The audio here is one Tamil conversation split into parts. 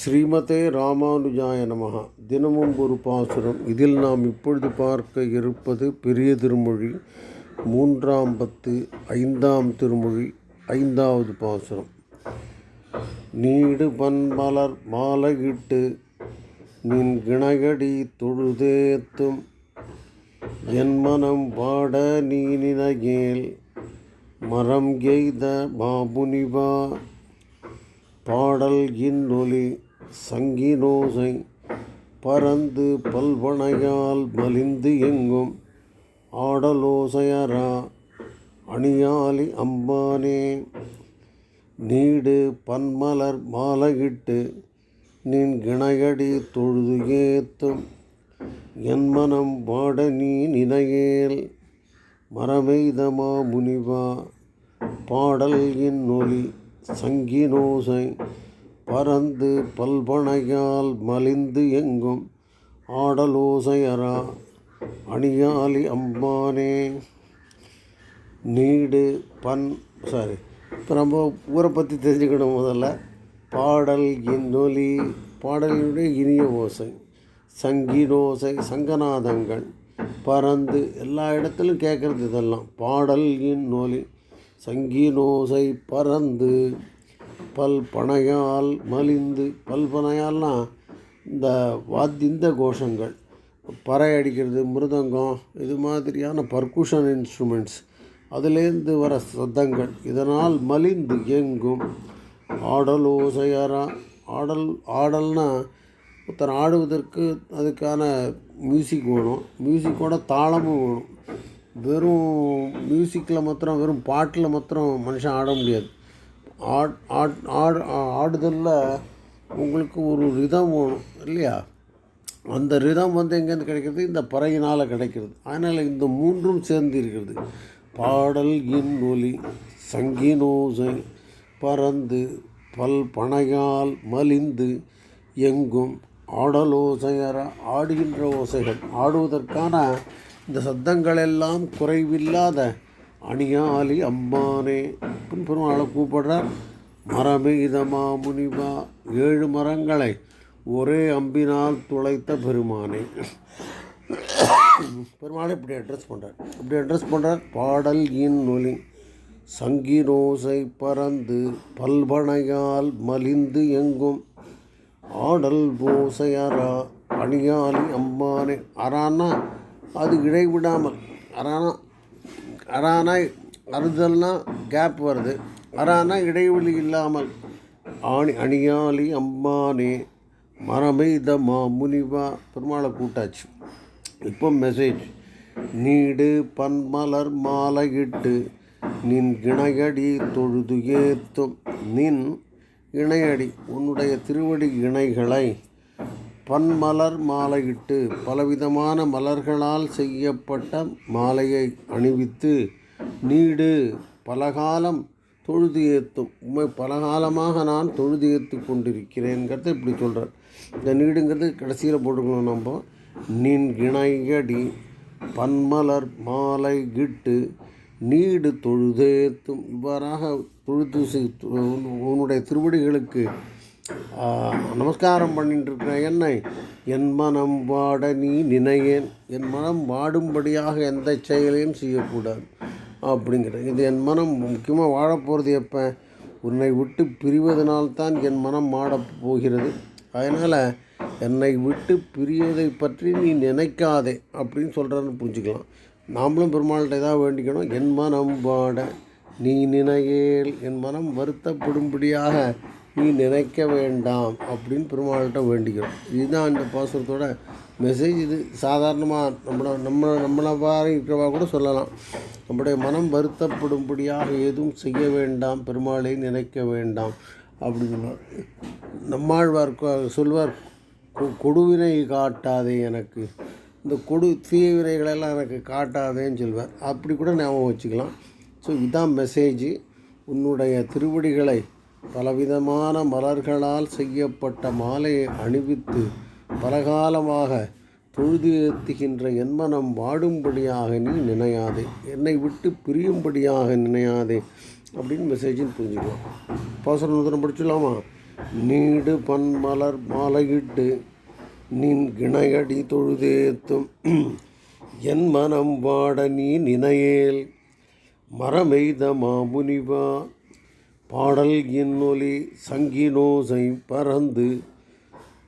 ஸ்ரீமதே ராமானுஜாய நமகா தினமும் ஒரு பாசுரம். இதில் நாம் இப்பொழுது பார்க்க இருப்பது பெரிய திருமொழி மூன்றாம் பத்து ஐந்தாம் திருமொழி ஐந்தாவது பாசுரம். நீடு பன்மலர் மாலையிட்டு நின் கிணகடி தொழுதேத்தும் என் மனம் வாட நீ நினையேல் மரம் எய்த மாமுனிவா பாடல் இன்னொலி சங்கினோசை பறந்து பல்வனையால் மலிந்து எங்கும். ஆடலோசையரா அணியாலி அம்பானே நீடு பன்மலர் மாலையிட்டு நின் கிணையடி தொழுது ஏத்தும். என் மனம் வாட நீ நினையேல் மரமெய்தமா முனிவா. பாடல் இன்னொலி சங்கினோசை பறந்து பல்பனையால் மலிந்து எங்கும் ஆடலோசையரா அணியாலி அம்பானே நீடு பன் சாரி இப்போ நம்ம ஊரை பற்றி தெரிஞ்சுக்கணும் முதல்ல. பாடல் இன்னொலி பாடலினுடைய இனிய ஓசை. சங்கீனோசை சங்கநாதங்கள் பறந்து எல்லா இடத்துலையும் கேட்குறது இதெல்லாம். பாடல் இன்னொலி சங்கீனோசை பறந்து. பல் பனையால் மலிந்து பல் பனையால்னால் இந்த வாத்தி இந்த கோஷங்கள். பறை அடிக்கிறது மிருதங்கம் இது மாதிரியான பர்குஷன் இன்ஸ்ட்ருமெண்ட்ஸ் அதுலேருந்து வர சத்தங்கள். இதனால் மலிந்து எங்கும். ஆடல் ஓசையாரா ஆடல் ஆடல்னா ஒருத்தர் ஆடுவதற்கு அதுக்கான மியூசிக் வேணும். மியூசிக்கோட தாளமும் வேணும். வெறும் மியூசிக்கில் மாத்திரம் வெறும் பாட்டில் மாத்திரம் மனுஷன் ஆட முடியாது. ஆட் ஆட் ஆடு ஆடுதலில் உங்களுக்கு ஒரு ரிதம் வேணும் இல்லையா? அந்த ரிதம் வந்து எங்கேருந்து கிடைக்கிறது? இந்த பறையினால் கிடைக்கிறது. அதனால் இந்த மூன்றும் சேர்ந்து இருக்கிறது. பாடல் இன் ஒலி சங்கினோசை பறந்து பல் பனையால் மலிந்து எங்கும் ஆடலோசையர ஆடுகின்ற ஓசைகள். ஆடுவதற்கான இந்த சத்தங்களெல்லாம் குறைவில்லாத அணியாலி அம்மானே. பெருமாளை கூப்பிடுறார் மரமே இதமா முனிவா. ஏழு மரங்களை ஒரே அம்பினால் துளைத்த பெருமானே. பெருமாளை இப்படி அட்ரஸ் பண்ணுறார் இப்படி அட்ரஸ் பண்ணுறார் பாடல் இன் ஒலி. சங்கிரோசை பறந்து பல்பனையால் மலிந்து எங்கும். ஆடல் ஓசையரா அணியாலி அம்மானே. அறான்னா அது இடைவிடாமல். அறானா அறானா அறுதல்னா கேப் வருது. அறானா இடைவெளி இல்லாமல் ஆணி அணியாளி அம்மானே மரமெய்த மா முனிவா பெருமாளை கூட்டாச்சு இப்போ மெசேஜ் நீடு பன்மலர் மாலையிட்டு நின் இணையடி தொழுது ஏத்தும். நின் இணையடி உன்னுடைய திருவடி இணைகளை பன்மலர் மாலையிட்டு பலவிதமான மலர்களால் செய்யப்பட்ட மாலையை அணிவித்து நீடு பலகாலம் தொழுது ஏற்றும் உண்மை பலகாலமாக நான் தொழுது ஏற்று கொண்டிருக்கிறேங்கிறத இப்படி சொல்கிறார் இந்த நீடுங்கிறது கடைசியில் போட்டுக்கணும் நம்ம. நின் இணையடி பன்மலர் மாலை கிட்டு நீடு தொழுதேத்தும். இவ்வாறாக தொழுது உன்னுடைய திருவடிகளுக்கு நமஸ்காரம் பண்ணிட்டு இருக்கிற என்னை? என் மனம் வாட நீ நினையேன். என் மனம் வாடும்படியாக எந்த செயலையும் செய்யக்கூடாது. அப்படிங்கிற இது என் மனம் முக்கியமாக வாழப்போகிறது எப்போ? உன்னை விட்டு பிரிவதனால்தான் என் மனம் மாடப் போகிறது. அதனால் என்னை விட்டு பிரியதை பற்றி நீ நினைக்காதே அப்படின்னு சொல்கிறான்னு புரிஞ்சுக்கலாம். நாமளும் பெருமாள்கிட்ட ஏதாவது வேண்டிக்கணும். என் மனம் வாட நீ நினையேல். என் மனம் வருத்தப்படும்படியாக நீ நினைக்க வேண்டாம் அப்படின்னு பெருமாள்கிட்ட வேண்டிக்கிறோம். இதுதான் இந்த பாசுரத்தோட மெசேஜ் இது சாதாரணமாக நம்மளை நம்ம நம்மளை மாதிரி இருக்கிறவா கூட சொல்லலாம். நம்முடைய மனம் வருத்தப்படும்படியாக எதுவும் செய்ய வேண்டாம் பெருமாளை நினைக்க வேண்டாம் அப்படின்னு நம்மாழ்வார் சொல்வார் கொடுவினை காட்டாதே எனக்கு. இந்த கொடு தீய வினைகளெல்லாம் எனக்கு காட்டாதேன்னு சொல்வார். அப்படி கூட ஞாபகம் வச்சுக்கலாம். ஸோ இதுதான் மெசேஜ் உன்னுடைய திருவடிகளை பலவிதமான மலர்களால் செய்யப்பட்ட மாலையை அணிவித்து பலகாலமாக தொழுது ஏற்றுகின்ற என் மனம் வாடும்படியாக நீ நினையாதே. என்னை விட்டு பிரியும்படியாக நினையாதே அப்படின்னு மெசேஜில் புரிஞ்சுக்கலாம் பாசனம் படிச்சுலாமா நீடு பன்மலர் மாலையிட்டு நின் கிணையடி தொழுதேத்தும் என் மனம் வாட நீ நினையேல். மரமெய்த மாமுனிவா பாடல் இன்னொலி சங்கினோசை பறந்து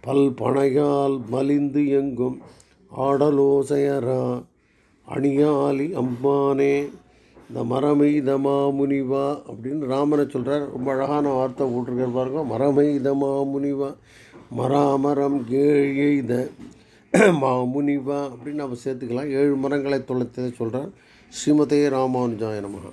பல் பனையால் மலிந்து எங்கும் ஆடலோசையரா அணியாலி அம்பானே இந்த மரமைதமா முனிவா அப்படின்னு ராமனை சொல்கிறார் ரொம்ப அழகான வார்த்தை போட்டிருக்கார் பாருங்க. மரமைதமா முனிவா மராமரம் ஏழ் எய்த மாமுனிவா அப்படின்னு நம்ம சேர்த்துக்கலாம். ஏழு மரங்களை தொலைத்ததை சொல்கிறார் ஸ்ரீமதே ராமானுஜாய நமகா.